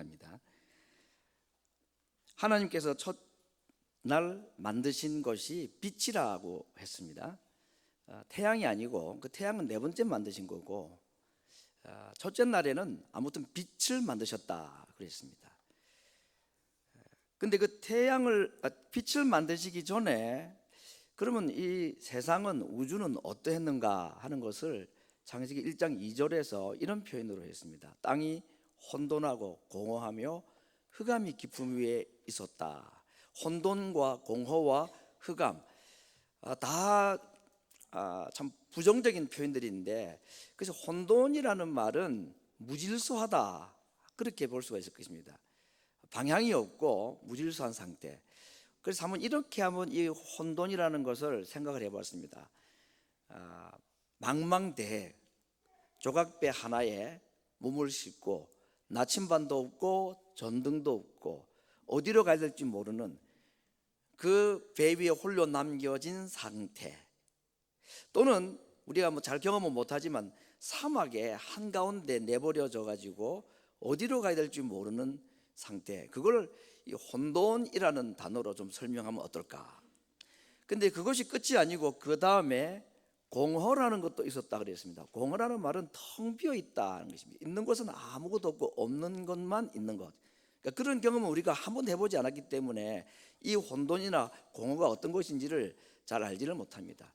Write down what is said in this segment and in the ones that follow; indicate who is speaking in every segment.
Speaker 1: 말합니다. 하나님께서 첫날 만드신 것이 빛이라고 했습니다. 아, 태양이 아니고 그 태양은 네 번째 만드신 거고 아, 첫째 날에는 아무튼 빛을 만드셨다 그랬습니다. 근데 그 태양을 아, 빛을 만드시기 전에 그러면 이 세상은 우주는 어떠했는가 하는 것을 창세기 1장 2절에서 이런 표현으로 했습니다. 땅이 혼돈하고 공허하며 흑암이 깊음 위에 있었다. 혼돈과 공허와 흑암 아, 다참 부정적인 표현들인데 그래서 혼돈이라는 말은 무질서하다 그렇게 볼 수가 있을 것입니다. 방향이 없고 무질서한 상태. 그래서 한번 이렇게 한번 이 혼돈이라는 것을 생각을 해봤습니다. 아, 망망대해 조각배 하나에 몸을 싣고 나침반도 없고 전등도 없고 어디로 가야 될지 모르는 그 배 위에 홀로 남겨진 상태. 또는 우리가 뭐 잘 경험은 못하지만 사막의 한가운데 내버려져 가지고 어디로 가야 될지 모르는 상태. 그걸 이 혼돈이라는 단어로 좀 설명하면 어떨까? 근데 그것이 끝이 아니고 그 다음에 공허라는 것도 있었다 그랬습니다. 공허라는 말은 텅 비어 있다는 것입니다. 있는 것은 아무것도 없고 없는 것만 있는 것. 그러니까 그런 경험은 우리가 한 번도 해보지 않았기 때문에 이 혼돈이나 공허가 어떤 것인지를 잘 알지를 못합니다.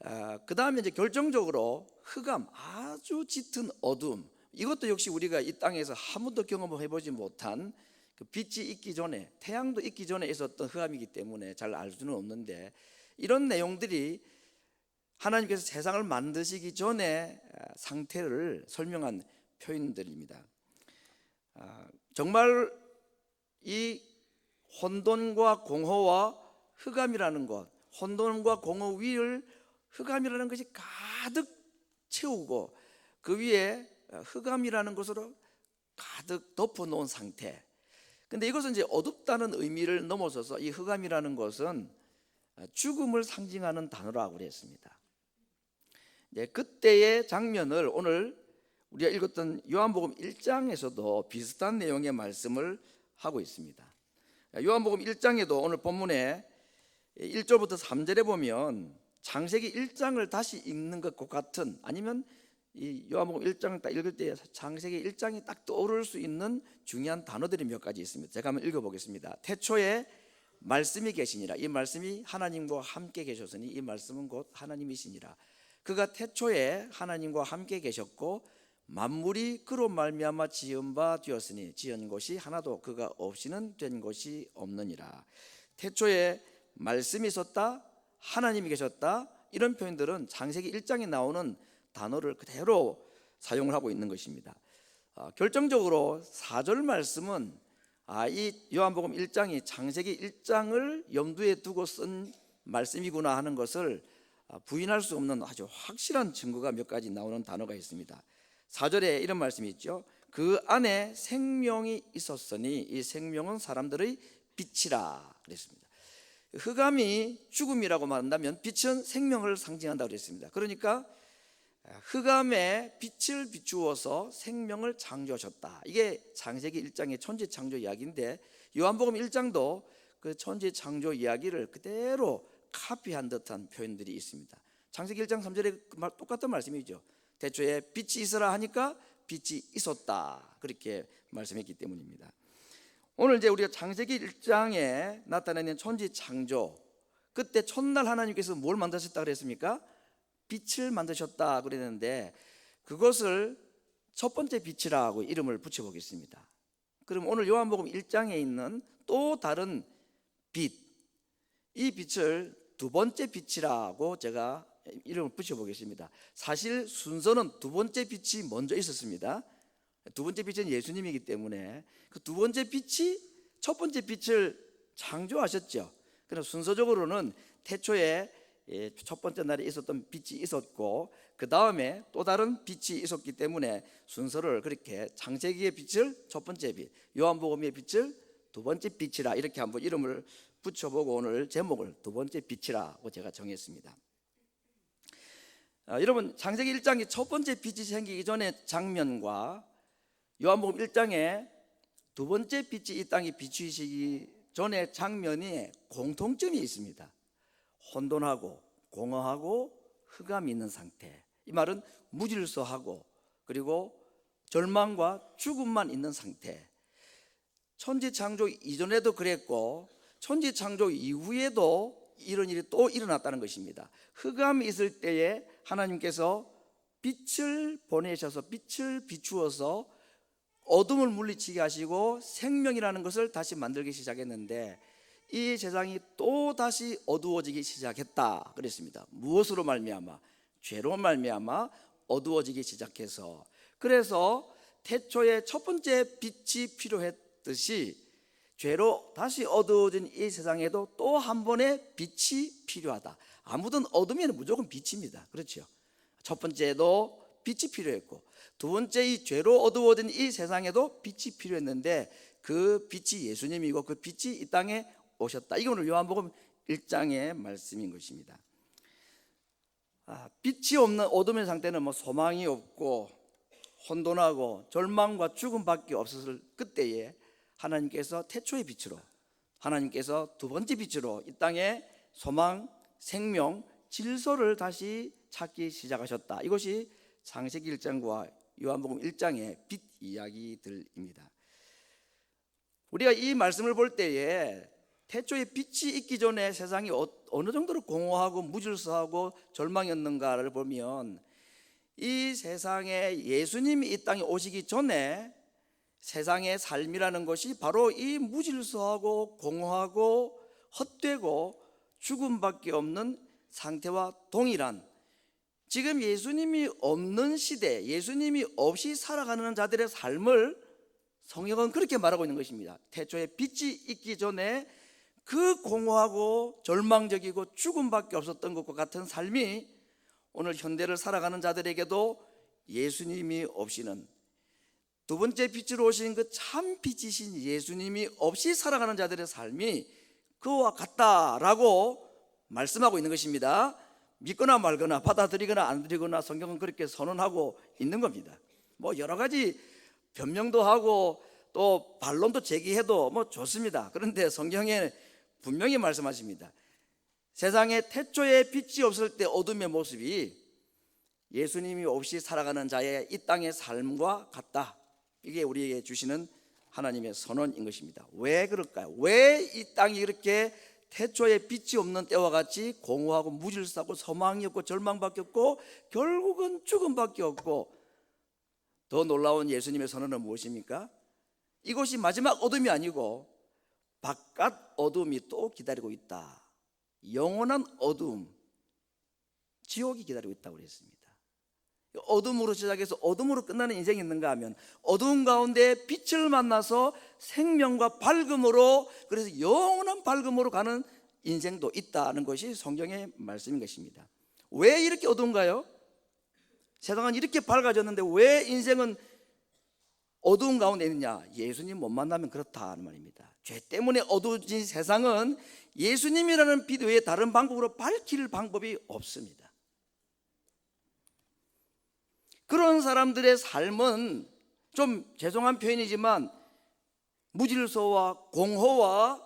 Speaker 1: 아, 그 다음에 이제 결정적으로 흑암, 아주 짙은 어둠. 이것도 역시 우리가 이 땅에서 한 번도 경험을 해보지 못한 그 빛이 있기 전에 태양도 있기 전에 있었던 흑암이기 때문에 잘 알 수는 없는데 이런 내용들이 하나님께서 세상을 만드시기 전에 상태를 설명한 표현들입니다. 아, 정말 이 혼돈과 공허와 흑암이라는 것, 혼돈과 공허 위를 흑암이라는 것이 가득 채우고 그 위에 흑암이라는 것으로 가득 덮어 놓은 상태. 근데 이것은 이제 어둡다는 의미를 넘어서서 이 흑암이라는 것은 죽음을 상징하는 단어라고 그랬습니다. 네, 그때의 장면을 오늘 우리가 읽었던 요한복음 1장에서도 비슷한 내용의 말씀을 하고 있습니다. 요한복음 1장에도 오늘 본문에 1절부터 3절에 보면 창세기 1장을 다시 읽는 것과 같은 아니면 이 요한복음 1장을 딱 읽을 때 창세기 1장이 딱 떠오를 수 있는 중요한 단어들이 몇 가지 있습니다. 제가 한번 읽어보겠습니다. 태초에 말씀이 계시니라. 이 말씀이 하나님과 함께 계셨으니 이 말씀은 곧 하나님이시니라. 그가 태초에 하나님과 함께 계셨고 만물이 그로 말미암아 지은 바 되었으니 지은 것이 하나도 그가 없이는 된 것이 없느니라. 태초에 말씀이 있었다. 하나님이 계셨다. 이런 표현들은 창세기 1장에 나오는 단어를 그대로 사용을 하고 있는 것입니다. 어, 결정적으로 4절 말씀은 아, 이 요한복음 1장이 창세기 1장을 염두에 두고 쓴 말씀이구나 하는 것을 아, 부인할 수 없는 아주 확실한 증거가 몇 가지 나오는 단어가 있습니다. 4절에 이런 말씀이 있죠. 그 안에 생명이 있었으니 이 생명은 사람들의 빛이라 그랬습니다. 흑암이 죽음이라고 말한다면 빛은 생명을 상징한다고 그랬습니다. 그러니까 흑암에 빛을 비추어서 생명을 창조하셨다. 이게 창세기 1장의 천지 창조 이야기인데 요한복음 1장도 그 천지 창조 이야기를 그대로 카피한 듯한 표현들이 있습니다. 창세기 1장 3절에 똑같은 말씀이죠. 대초에 빛이 있으라 하니까 빛이 있었다. 그렇게 말씀했기 때문입니다. 오늘 이제 우리가 창세기 1장에 나타내는 천지 창조 그때 첫날 하나님께서 뭘 만드셨다 그랬습니까? 빛을 만드셨다 그랬는데 그것을 첫 번째 빛이라고 이름을 붙여 보겠습니다. 그럼 오늘 요한복음 1장에 있는 또 다른 빛, 이 빛을 두 번째 빛이라고 제가 이름을 붙여 보겠습니다. 사실 순서는 두 번째 빛이 먼저 있었습니다. 두 번째 빛은 예수님이기 때문에 그 두 번째 빛이 첫 번째 빛을 창조하셨죠. 그럼 순서적으로는 태초에 예, 첫 번째 날에 있었던 빛이 있었고 그 다음에 또 다른 빛이 있었기 때문에 순서를 그렇게 창세기의 빛을 첫 번째 빛, 요한복음의 빛을 두 번째 빛이라 이렇게 한번 이름을 붙여보고 오늘 제목을 두 번째 빛이라고 제가 정했습니다. 아, 여러분 창세기 1장의 첫 번째 빛이 생기기 전에 장면과 요한복음 1장에 두 번째 빛이 이 땅에 비추시기 전에 장면이 공통점이 있습니다. 혼돈하고 공허하고 흑암이 있는 상태. 이 말은 무질서하고 그리고 절망과 죽음만 있는 상태. 천지 창조 이전에도 그랬고 천지 창조 이후에도 이런 일이 또 일어났다는 것입니다. 흑암이 있을 때에 하나님께서 빛을 보내셔서 빛을 비추어서 어둠을 물리치게 하시고 생명이라는 것을 다시 만들기 시작했는데 이 세상이 또 다시 어두워지기 시작했다 그랬습니다. 무엇으로 말미암아 죄로 말미암아 어두워지기 시작해서 그래서 태초에 첫 번째 빛이 필요했듯이 죄로 다시 어두워진 이 세상에도 또 한 번의 빛이 필요하다. 아무든 어둠에는 무조건 빛입니다. 그렇죠? 첫 번째도 빛이 필요했고 두 번째 이 죄로 어두워진 이 세상에도 빛이 필요했는데 그 빛이 예수님이고 그 빛이 이 땅에 오셨다. 이건 오늘 요한복음 1장의 말씀인 것입니다. 아, 빛이 없는 어둠의 상태는 뭐 소망이 없고 혼돈하고 절망과 죽음밖에 없었을 그때에 하나님께서 태초의 빛으로 하나님께서 두 번째 빛으로 이 땅에 소망, 생명, 질서를 다시 찾기 시작하셨다. 이것이 창세기 1장과 요한복음 1장의 빛 이야기들입니다. 우리가 이 말씀을 볼 때에 태초에 빛이 있기 전에 세상이 어- 어느 정도로 공허하고 무질서하고 절망이었는가를 보면 이 세상에 예수님이 이 땅에 오시기 전에 세상의 삶이라는 것이 바로 이 무질서하고 공허하고 헛되고 죽음밖에 없는 상태와 동일한 지금 예수님이 없는 시대, 예수님이 없이 살아가는 자들의 삶을 성경은 그렇게 말하고 있는 것입니다. 태초에 빛이 있기 전에 그 공허하고 절망적이고 죽음밖에 없었던 것과 같은 삶이 오늘 현대를 살아가는 자들에게도 예수님이 없이는 두 번째 빛으로 오신 그 참 빛이신 예수님이 없이 살아가는 자들의 삶이 그와 같다라고 말씀하고 있는 것입니다. 믿거나 말거나 받아들이거나 안 들이거나 성경은 그렇게 선언하고 있는 겁니다. 뭐 여러 가지 변명도 하고 또 반론도 제기해도 뭐 좋습니다. 그런데 성경에 분명히 말씀하십니다. 세상에 태초에 빛이 없을 때 어둠의 모습이 예수님이 없이 살아가는 자의 이 땅의 삶과 같다. 이게 우리에게 주시는 하나님의 선언인 것입니다. 왜 그럴까요? 왜 이 땅이 이렇게 태초에 빛이 없는 때와 같이 공허하고 무질서하고 소망이 없고 절망밖에 없고 결국은 죽음밖에 없고 더 놀라운 예수님의 선언은 무엇입니까? 이것이 마지막 어둠이 아니고 바깥 어둠이 또 기다리고 있다. 영원한 어둠, 지옥이 기다리고 있다고 그랬습니다. 어둠으로 시작해서 어둠으로 끝나는 인생이 있는가 하면 어두운 가운데 빛을 만나서 생명과 밝음으로 그래서 영원한 밝음으로 가는 인생도 있다는 것이 성경의 말씀인 것입니다. 왜 이렇게 어두운가요? 세상은 이렇게 밝아졌는데 왜 인생은 어두운 가운데 있느냐? 예수님 못 만나면 그렇다는 말입니다. 죄 때문에 어두워진 세상은 예수님이라는 빛 외에 다른 방법으로 밝힐 방법이 없습니다. 그런 사람들의 삶은 좀 죄송한 표현이지만 무질서와 공허와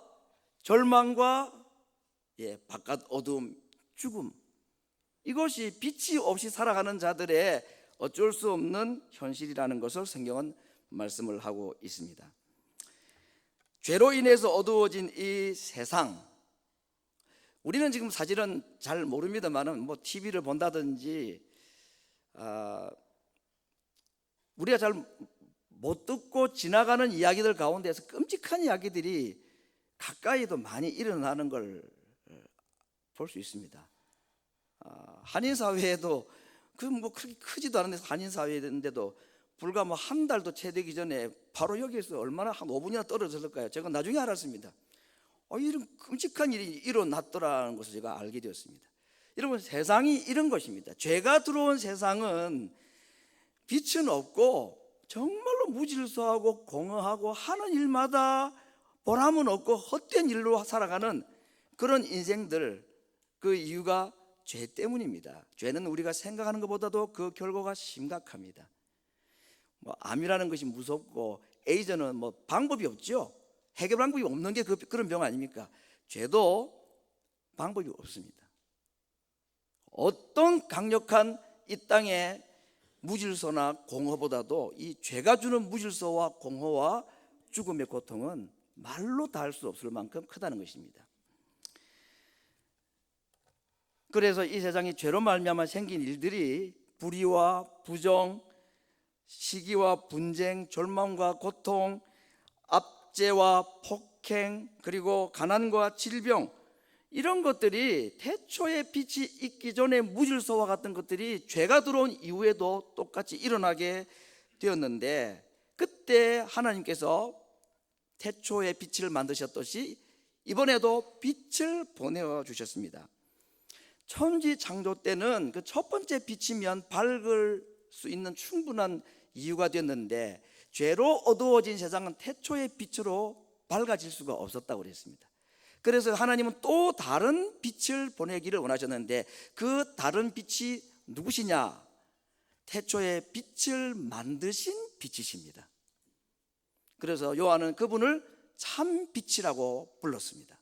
Speaker 1: 절망과 예, 바깥 어두움, 죽음 이것이 빛이 없이 살아가는 자들의 어쩔 수 없는 현실이라는 것을 성경은 말씀을 하고 있습니다. 죄로 인해서 어두워진 이 세상 우리는 지금 사실은 잘 모릅니다만은 뭐 TV를 본다든지 아, 우리가 잘 못 듣고 지나가는 이야기들 가운데서 끔찍한 이야기들이 가까이도 많이 일어나는 걸 볼 수 있습니다. 아, 한인 사회에도 그 뭐 그렇게 크지도 않은 한인 사회인데도 불과 뭐 한 달도 채 되기 전에 바로 여기에서 얼마나 한 5분이나 떨어졌을까요? 제가 나중에 알았습니다. 어, 이런 끔찍한 일이 일어났더라는 것을 제가 알게 되었습니다. 여러분 세상이 이런 것입니다. 죄가 들어온 세상은 빛은 없고 정말로 무질서하고 공허하고 하는 일마다 보람은 없고 헛된 일로 살아가는 그런 인생들 그 이유가 죄 때문입니다. 죄는 우리가 생각하는 것보다도 그 결과가 심각합니다. 뭐 암이라는 것이 무섭고 에이저는 뭐 방법이 없죠. 해결 방법이 없는 게 그, 그런 병 아닙니까? 죄도 방법이 없습니다. 어떤 강력한 이 땅의 무질서나 공허보다도 이 죄가 주는 무질서와 공허와 죽음의 고통은 말로 다 할 수 없을 만큼 크다는 것입니다. 그래서 이 세상이 죄로 말미암아 생긴 일들이 불의와 부정, 시기와 분쟁, 절망과 고통, 압제와 폭행, 그리고 가난과 질병 이런 것들이 태초에 빛이 있기 전에 무질서와 같은 것들이 죄가 들어온 이후에도 똑같이 일어나게 되었는데 그때 하나님께서 태초에 빛을 만드셨듯이 이번에도 빛을 보내어 주셨습니다. 천지 창조 때는 그 첫 번째 빛이면 밝을 수 있는 충분한 이유가 되었는데 죄로 어두워진 세상은 태초의 빛으로 밝아질 수가 없었다고 그랬습니다. 그래서 하나님은 또 다른 빛을 보내기를 원하셨는데 그 다른 빛이 누구시냐? 태초에 빛을 만드신 빛이십니다. 그래서 요한은 그분을 참 빛이라고 불렀습니다.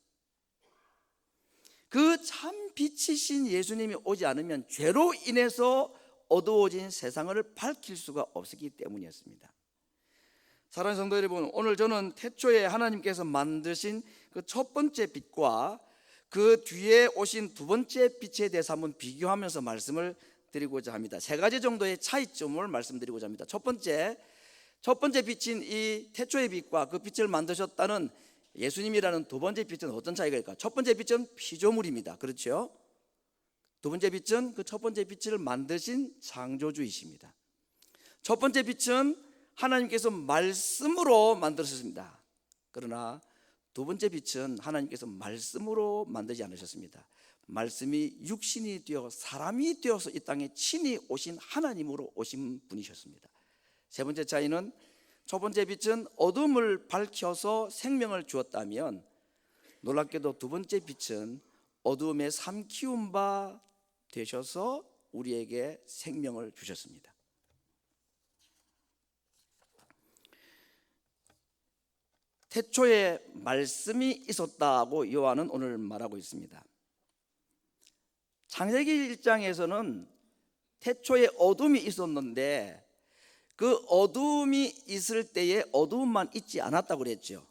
Speaker 1: 그 참 빛이신 예수님이 오지 않으면 죄로 인해서 어두워진 세상을 밝힐 수가 없었기 때문이었습니다. 사랑하는 성도 여러분, 오늘 저는 태초에 하나님께서 만드신 그 첫 번째 빛과 그 뒤에 오신 두 번째 빛에 대해서 한번 비교하면서 말씀을 드리고자 합니다. 세 가지 정도의 차이점을 말씀드리고자 합니다. 첫 번째, 첫 번째 빛인 이 태초의 빛과 그 빛을 만드셨다는 예수님이라는 두 번째 빛은 어떤 차이가 있을까? 첫 번째 빛은 피조물입니다. 그렇죠? 두 번째 빛은 그 첫 번째 빛을 만드신 창조주이십니다. 첫 번째 빛은 하나님께서 말씀으로 만드셨습니다. 그러나 두 번째 빛은 하나님께서 말씀으로 만들지 않으셨습니다. 말씀이 육신이 되어 사람이 되어서 이 땅에 친히 오신 하나님으로 오신 분이셨습니다. 세 번째 차이는 첫 번째 빛은 어둠을 밝혀서 생명을 주었다면 놀랍게도 두 번째 빛은 어둠에 삼키운 바 되셔서 우리에게 생명을 주셨습니다. 태초에 말씀이 있었다고 요한은 오늘 말하고 있습니다. 창세기 1장에서는 태초에 어둠이 있었는데 그 어둠이 있을 때에 어둠만 있지 않았다고 그랬죠.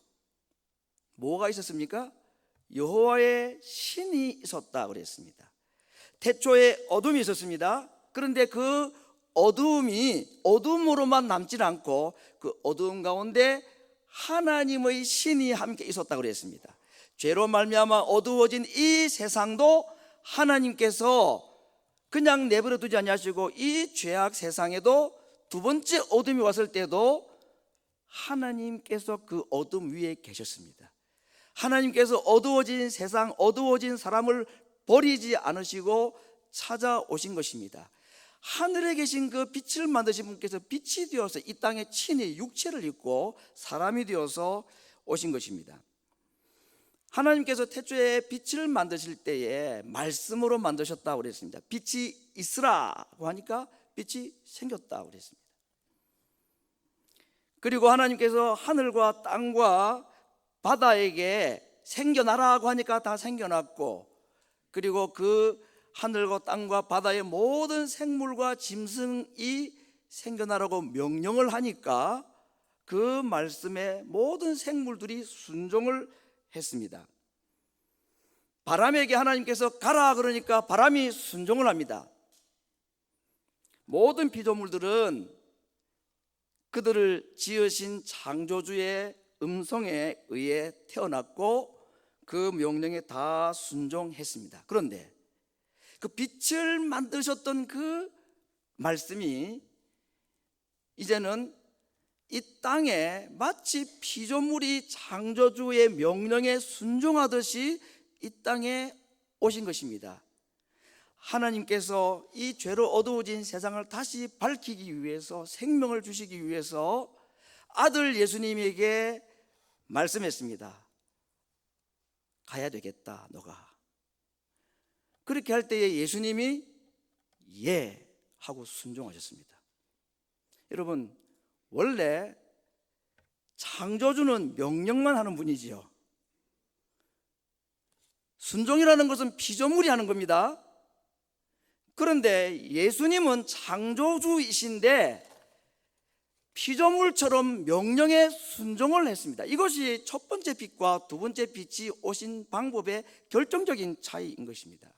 Speaker 1: 뭐가 있었습니까? 여호와의 신이 있었다 그랬습니다. 태초에 어둠이 있었습니다. 그런데 그 어둠이 어둠으로만 남지 않고 그 어둠 가운데 하나님의 신이 함께 있었다고 그랬습니다. 죄로 말미암아 어두워진 이 세상도 하나님께서 그냥 내버려 두지 아니하시고 이 죄악 세상에도 두 번째 어둠이 왔을 때도 하나님께서 그 어둠 위에 계셨습니다. 하나님께서 어두워진 세상, 어두워진 사람을 버리지 않으시고 찾아오신 것입니다. 하늘에 계신 그 빛을 만드신 분께서 빛이 되어서 이 땅에 친히 육체를 입고 사람이 되어서 오신 것입니다. 하나님께서 태초에 빛을 만드실 때에 말씀으로 만드셨다고 그랬습니다. 빛이 있으라고 하니까 빛이 생겼다고 그랬습니다. 그리고 하나님께서 하늘과 땅과 바다에게 생겨나라고 하니까 다 생겨났고 그리고 그 하늘과 땅과 바다의 모든 생물과 짐승이 생겨나라고 명령을 하니까 그 말씀에 모든 생물들이 순종을 했습니다. 바람에게 하나님께서 가라 그러니까 바람이 순종을 합니다. 모든 피조물들은 그들을 지으신 창조주의 음성에 의해 태어났고 그 명령에 다 순종했습니다. 그런데 그 빛을 만드셨던 그 말씀이 이제는 이 땅에 마치 피조물이 창조주의 명령에 순종하듯이 이 땅에 오신 것입니다. 하나님께서 이 죄로 어두워진 세상을 다시 밝히기 위해서 생명을 주시기 위해서 아들 예수님에게 말씀했습니다. 가야 되겠다, 너가. 그렇게 할 때에 예수님이 예 하고 순종하셨습니다. 여러분, 원래 창조주는 명령만 하는 분이지요. 순종이라는 것은 피조물이 하는 겁니다. 그런데 예수님은 창조주이신데 피조물처럼 명령에 순종을 했습니다. 이것이 첫 번째 빛과 두 번째 빛이 오신 방법의 결정적인 차이인 것입니다.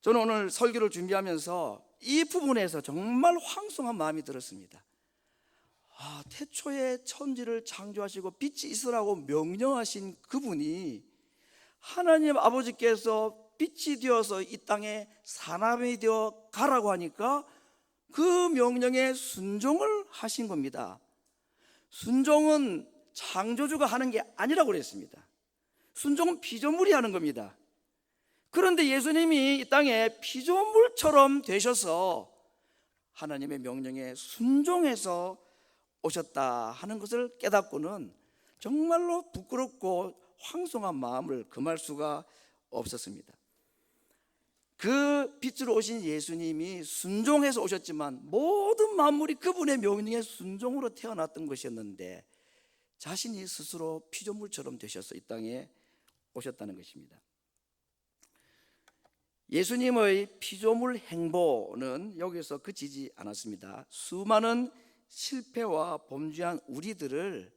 Speaker 1: 저는 오늘 설교를 준비하면서 이 부분에서 정말 황송한 마음이 들었습니다. 아, 태초에 천지를 창조하시고 빛이 있으라고 명령하신 그분이 하나님 아버지께서 빛이 되어서 이 땅에 사람이 되어 가라고 하니까 그 명령에 순종을 하신 겁니다. 순종은 창조주가 하는 게 아니라고 그랬습니다. 순종은 피조물이 하는 겁니다. 그런데 예수님이 이 땅에 피조물처럼 되셔서 하나님의 명령에 순종해서 오셨다 하는 것을 깨닫고는 정말로 부끄럽고 황송한 마음을 금할 수가 없었습니다. 그 빛으로 오신 예수님이 순종해서 오셨지만 모든 만물이 그분의 명령에 순종으로 태어났던 것이었는데 자신이 스스로 피조물처럼 되셔서 이 땅에 오셨다는 것입니다. 예수님의 피조물 행보는 여기서 그치지 않았습니다. 수많은 실패와 범죄한 우리들을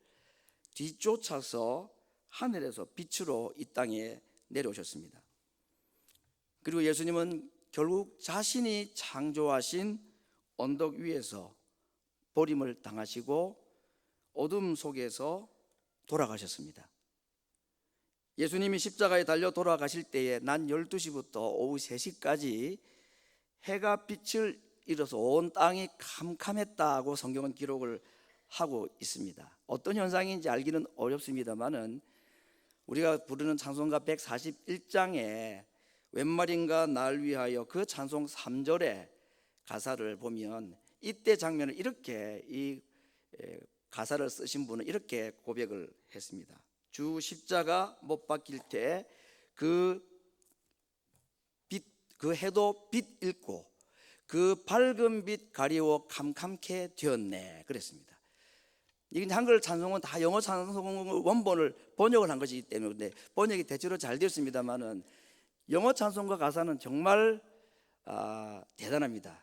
Speaker 1: 뒤쫓아서 하늘에서 빛으로 이 땅에 내려오셨습니다. 그리고 예수님은 결국 자신이 창조하신 언덕 위에서 버림을 당하시고 어둠 속에서 돌아가셨습니다. 예수님이 십자가에 달려 돌아가실 때에 낮 12시부터 오후 3시까지 해가 빛을 잃어서 온 땅이 캄캄했다고 성경은 기록을 하고 있습니다. 어떤 현상인지 알기는 어렵습니다만은 우리가 부르는 찬송가 141장에 웬 말인가 날 위하여 그 찬송 3절의 가사를 보면 이때 장면을 이렇게 이 가사를 쓰신 분은 이렇게 고백을 했습니다. 주 십자가 못 박힐 때 그 빛, 그 해도 빛 잃고 그 밝은 빛 가리워 캄캄케 되었네. 그랬습니다. 이게 한글 찬송은 다 영어 찬송 원본을 번역을 한 것이기 때문에 번역이 대체로 잘 되었습니다만은 영어 찬송과 가사는 정말 아, 대단합니다.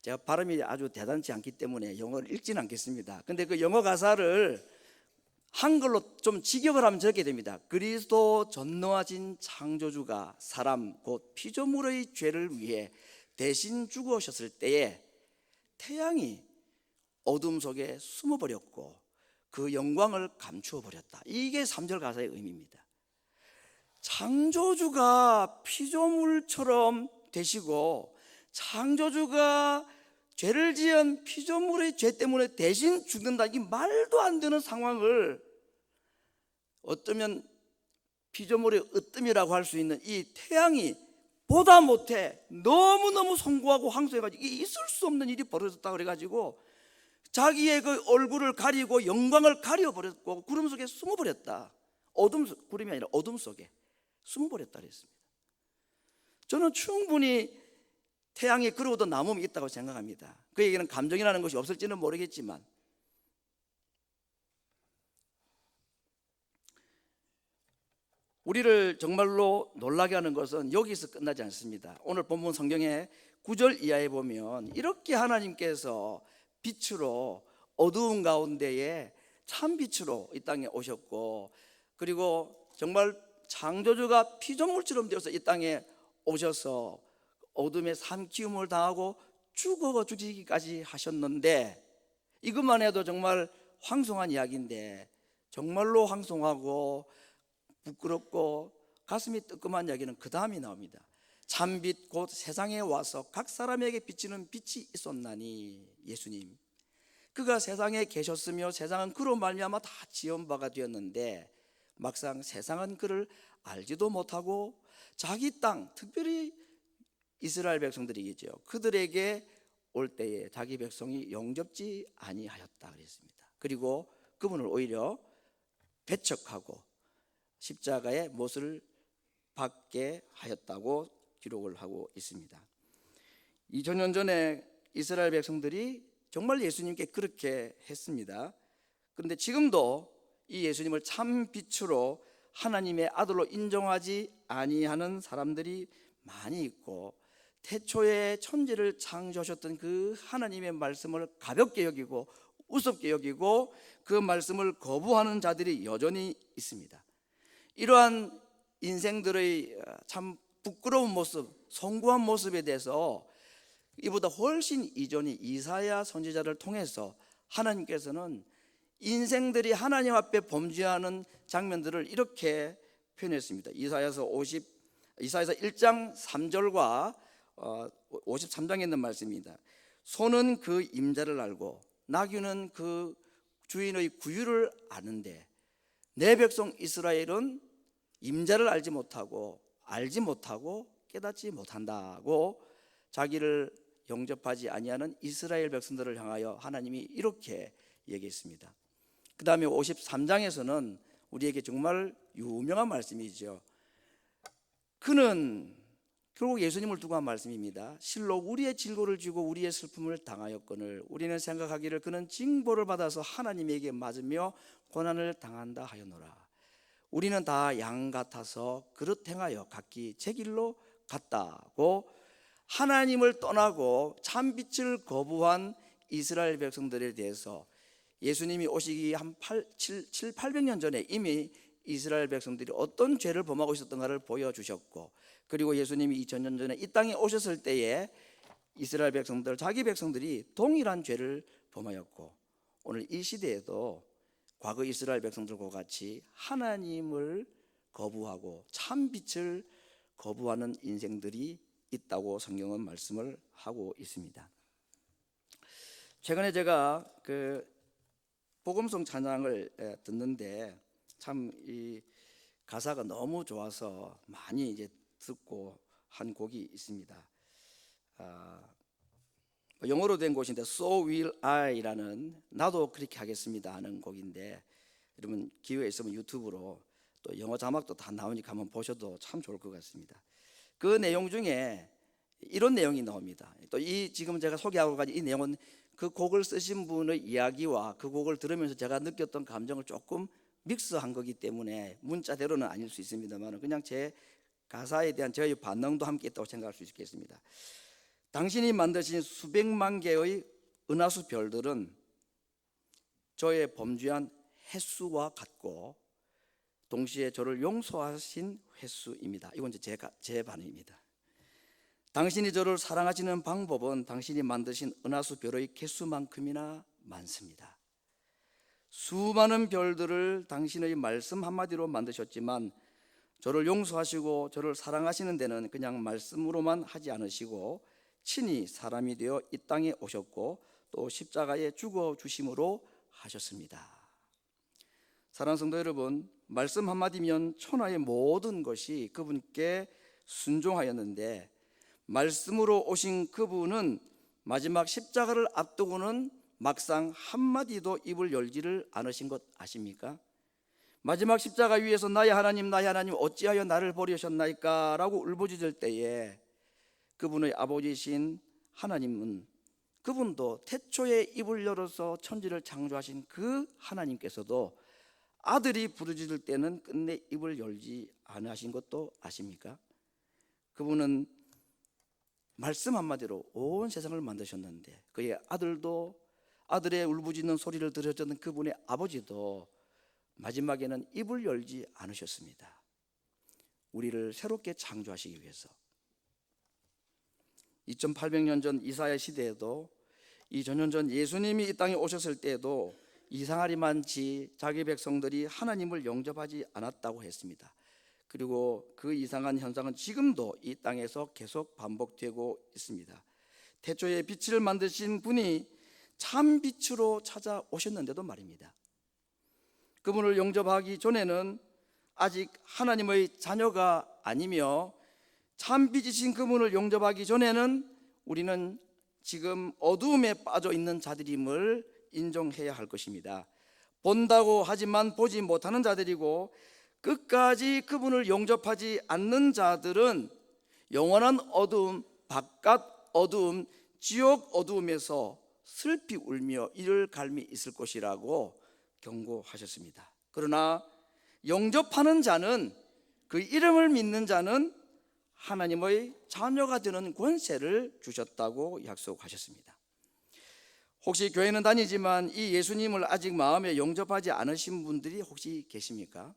Speaker 1: 제가 발음이 아주 대단치 않기 때문에 영어를 읽지는 않겠습니다. 근데 그 영어 가사를 한글로 좀 직역을 하면 저렇게 됩니다. 그리스도 전노하신 창조주가 사람 곧 피조물의 죄를 위해 대신 죽으셨을 때에 태양이 어둠 속에 숨어버렸고 그 영광을 감추어 버렸다. 이게 3절 가사의 의미입니다. 창조주가 피조물처럼 되시고 창조주가 죄를 지은 피조물의 죄 때문에 대신 죽는다. 이 말도 안 되는 상황을 어쩌면 피조물의 으뜸이라고 할 수 있는 이 태양이 보다 못해 너무너무 송구하고 황소해가지고 있을 수 없는 일이 벌어졌다 그래가지고 자기의 그 얼굴을 가리고 영광을 가려버렸고 구름 속에 숨어버렸다. 어둠 구름이 아니라 어둠 속에 숨어버렸다 그랬습니다. 저는 충분히 태양이 그러고도 남음이 있다고 생각합니다. 그에게는 감정이라는 것이 없을지는 모르겠지만 우리를 정말로 놀라게 하는 것은 여기서 끝나지 않습니다. 오늘 본문 성경의 9절 이하에 보면 이렇게 하나님께서 빛으로 어두운 가운데에 참 빛으로 이 땅에 오셨고 그리고 정말 창조주가 피조물처럼 되어서 이 땅에 오셔서 어둠의 삼키움을 당하고 죽어 죽이기까지 하셨는데 이것만 해도 정말 황송한 이야기인데 정말로 황송하고 부끄럽고 가슴이 뜨끔한 이야기는 그 다음이 나옵니다. 참빛 곧 세상에 와서 각 사람에게 비치는 빛이 있었나니 예수님 그가 세상에 계셨으며 세상은 그로 말미암아 다 지은 바가 되었는데 막상 세상은 그를 알지도 못하고 자기 땅 특별히 이스라엘 백성들이겠죠. 그들에게 올 때에 자기 백성이 영접지 아니하였다 그랬습니다. 그리고 그분을 오히려 배척하고 십자가의 못을 받게 하였다고 기록을 하고 있습니다. 2000년 전에 이스라엘 백성들이 정말 예수님께 그렇게 했습니다. 그런데 지금도 이 예수님을 참 빛으로 하나님의 아들로 인정하지 아니하는 사람들이 많이 있고 태초에 천지를 창조하셨던 그 하나님의 말씀을 가볍게 여기고 우습게 여기고 그 말씀을 거부하는 자들이 여전히 있습니다. 이러한 인생들의 참 부끄러운 모습, 송구한 모습에 대해서 이보다 훨씬 이전이 이사야 선지자를 통해서 하나님께서는 인생들이 하나님 앞에 범죄하는 장면들을 이렇게 표현했습니다. 이사야서 50 이사야서 1장 3절과 어, 53장에 있는 말씀입니다. 소는 그 임자를 알고 나귀는 그 주인의 구유를 아는데 내 백성 이스라엘은 임자를 알지 못하고 알지 못하고 깨닫지 못한다고 자기를 영접하지 아니하는 이스라엘 백성들을 향하여 하나님이 이렇게 얘기했습니다. 그 다음에 53장에서는 우리에게 정말 유명한 말씀이죠. 그는 결국 예수님을 두고 한 말씀입니다. 실로 우리의 질고를 쥐고 우리의 슬픔을 당하였거늘 우리는 생각하기를 그는 징벌을 받아서 하나님에게 맞으며 고난을 당한다 하였노라. 우리는 다 양 같아서 그릇 행하여 각기 제 길로 갔다고 하나님을 떠나고 참 빛을 거부한 이스라엘 백성들에 대해서 예수님이 오시기 한 8, 7, 7, 800년 전에 이미 이스라엘 백성들이 어떤 죄를 범하고 있었던가를 보여주셨고 그리고 예수님이 2000년 전에 이 땅에 오셨을 때에 이스라엘 백성들 자기 백성들이 동일한 죄를 범하였고 오늘 이 시대에도 과거 이스라엘 백성들과 같이 하나님을 거부하고 참 빛을 거부하는 인생들이 있다고 성경은 말씀을 하고 있습니다. 최근에 제가 그 복음성 찬양을 에, 듣는데 참 이 가사가 너무 좋아서 많이 이제 듣고 한 곡이 있습니다. 아, 영어로 된 곡인데 So Will I라는 나도 그렇게 하겠습니다 하는 곡인데 여러분 기회 있으면 유튜브로 또 영어 자막도 다 나오니까 한번 보셔도 참 좋을 것 같습니다. 그 내용 중에 이런 내용이 나옵니다. 또 이 지금 제가 소개하고 가지 이 내용은 그 곡을 쓰신 분의 이야기와 그 곡을 들으면서 제가 느꼈던 감정을 조금 믹스한 거기 때문에 문자대로는 아닐 수 있습니다만 그냥 제 가사에 대한 저의 반응도 함께 있다고 생각할 수 있겠습니다. 당신이 만드신 수백만 개의 은하수 별들은 저의 범죄한 횟수와 같고 동시에 저를 용서하신 횟수입니다. 이건 제가 제 반응입니다. 당신이 저를 사랑하시는 방법은 당신이 만드신 은하수 별의 개수만큼이나 많습니다. 수많은 별들을 당신의 말씀 한마디로 만드셨지만 저를 용서하시고 저를 사랑하시는 데는 그냥 말씀으로만 하지 않으시고 친히 사람이 되어 이 땅에 오셨고 또 십자가에 죽어 주심으로 하셨습니다. 사랑하는 성도 여러분, 말씀 한마디면 천하의 모든 것이 그분께 순종하였는데 말씀으로 오신 그분은 마지막 십자가를 앞두고는 막상 한마디도 입을 열지를 않으신 것 아십니까? 마지막 십자가 위에서 나의 하나님 나의 하나님 어찌하여 나를 버리셨나이까 라고 울부짖을 때에 그분의 아버지신 하나님은 그분도 태초에 입을 열어서 천지를 창조하신 그 하나님께서도 아들이 부르짖을 때는 끝내 입을 열지 않으신 것도 아십니까? 그분은 말씀 한마디로 온 세상을 만드셨는데 그의 아들도 아들의 울부짖는 소리를 들으셨던 그분의 아버지도 마지막에는 입을 열지 않으셨습니다. 우리를 새롭게 창조하시기 위해서 2800년 전 이사야 시대에도 2000년 전 예수님이 이 땅에 오셨을 때에도 이상하리만치 자기 백성들이 하나님을 영접하지 않았다고 했습니다. 그리고 그 이상한 현상은 지금도 이 땅에서 계속 반복되고 있습니다. 태초에 빛을 만드신 분이 참 빛으로 찾아오셨는데도 말입니다. 그분을 영접하기 전에는 아직 하나님의 자녀가 아니며 참 빛이신 그분을 영접하기 전에는 우리는 지금 어두움에 빠져 있는 자들임을 인정해야 할 것입니다. 본다고 하지만 보지 못하는 자들이고 끝까지 그분을 영접하지 않는 자들은 영원한 어두움, 바깥 어두움, 지옥 어두움에서 슬피 울며 이를 갈미 있을 것이라고 경고하셨습니다. 그러나 영접하는 자는 그 이름을 믿는 자는 하나님의 자녀가 되는 권세를 주셨다고 약속하셨습니다. 혹시 교회는 다니지만 이 예수님을 아직 마음에 영접하지 않으신 분들이 혹시 계십니까?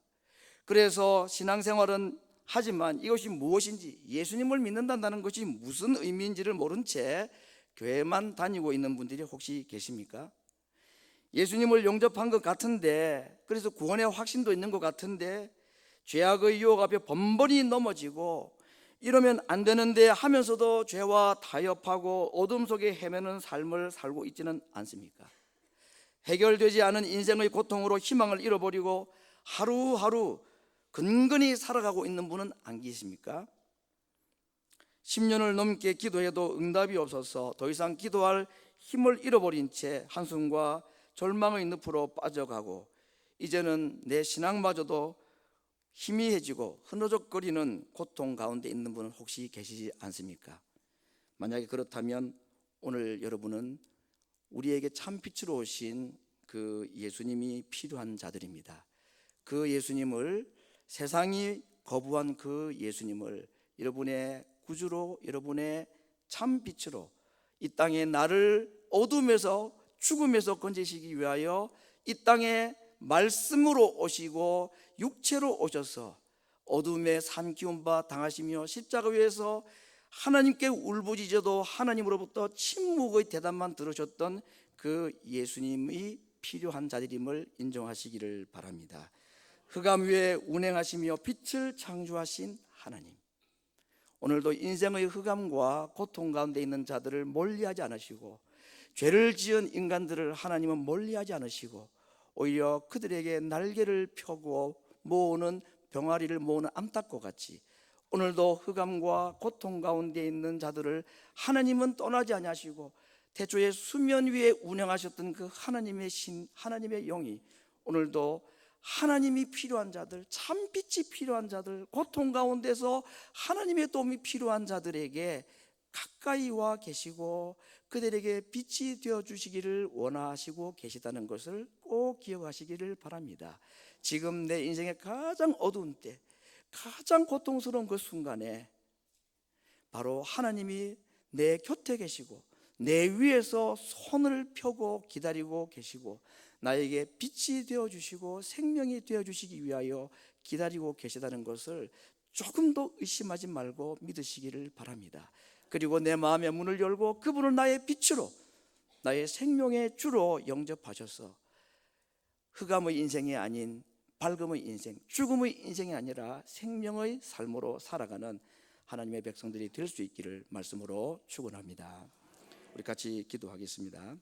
Speaker 1: 그래서 신앙생활은 하지만 이것이 무엇인지 예수님을 믿는다는 것이 무슨 의미인지를 모른 채 교회만 다니고 있는 분들이 혹시 계십니까? 예수님을 영접한 것 같은데 그래서 구원의 확신도 있는 것 같은데 죄악의 유혹 앞에 번번이 넘어지고 이러면 안 되는데 하면서도 죄와 타협하고 어둠 속에 헤매는 삶을 살고 있지는 않습니까? 해결되지 않은 인생의 고통으로 희망을 잃어버리고 하루하루 근근히 살아가고 있는 분은 안 계십니까? 10년을 넘게 기도해도 응답이 없어서 더 이상 기도할 힘을 잃어버린 채 한숨과 절망의 늪으로 빠져가고 이제는 내 신앙마저도 희미해지고 흐느적거리는 고통 가운데 있는 분은 혹시 계시지 않습니까? 만약에 그렇다면 오늘 여러분은 우리에게 참 빛으로 오신 그 예수님이 필요한 자들입니다. 그 예수님을 세상이 거부한 그 예수님을 여러분의 구주로 여러분의 참 빛으로 이 땅에 나를 어둠에서 죽음에서 건지시기 위하여 이 땅에 말씀으로 오시고 육체로 오셔서 어둠의 산 기운 바 당하시며 십자가 위에서 하나님께 울부짖어도 하나님으로부터 침묵의 대답만 들으셨던 그 예수님이 필요한 자들임을 인정하시기를 바랍니다. 흑암 위에 운행하시며 빛을 창조하신 하나님. 오늘도 인생의 흑암과 고통 가운데 있는 자들을 멀리하지 않으시고 죄를 지은 인간들을 하나님은 멀리하지 않으시고 오히려 그들에게 날개를 펴고 모으는 병아리를 모으는 암탉과 같이 오늘도 흑암과 고통 가운데 있는 자들을 하나님은 떠나지 아니하시고 태초에 수면 위에 운행하셨던 그 하나님의 신 하나님의 영이 오늘도 하나님이 필요한 자들, 참빛이 필요한 자들, 고통 가운데서 하나님의 도움이 필요한 자들에게 가까이 와 계시고 그들에게 빛이 되어 주시기를 원하시고 계시다는 것을 꼭 기억하시기를 바랍니다. 지금 내 인생의 가장 어두운 때, 가장 고통스러운 그 순간에 바로 하나님이 내 곁에 계시고 내 위에서 손을 펴고 기다리고 계시고 나에게 빛이 되어 주시고 생명이 되어 주시기 위하여 기다리고 계시다는 것을 조금 더 의심하지 말고 믿으시기를 바랍니다. 그리고 내 마음의 문을 열고 그분을 나의 빛으로 나의 생명의 주로 영접하셔서 흑암의 인생이 아닌 밝음의 인생, 죽음의 인생이 아니라 생명의 삶으로 살아가는 하나님의 백성들이 될 수 있기를 말씀으로 축원합니다. 우리 같이 기도하겠습니다.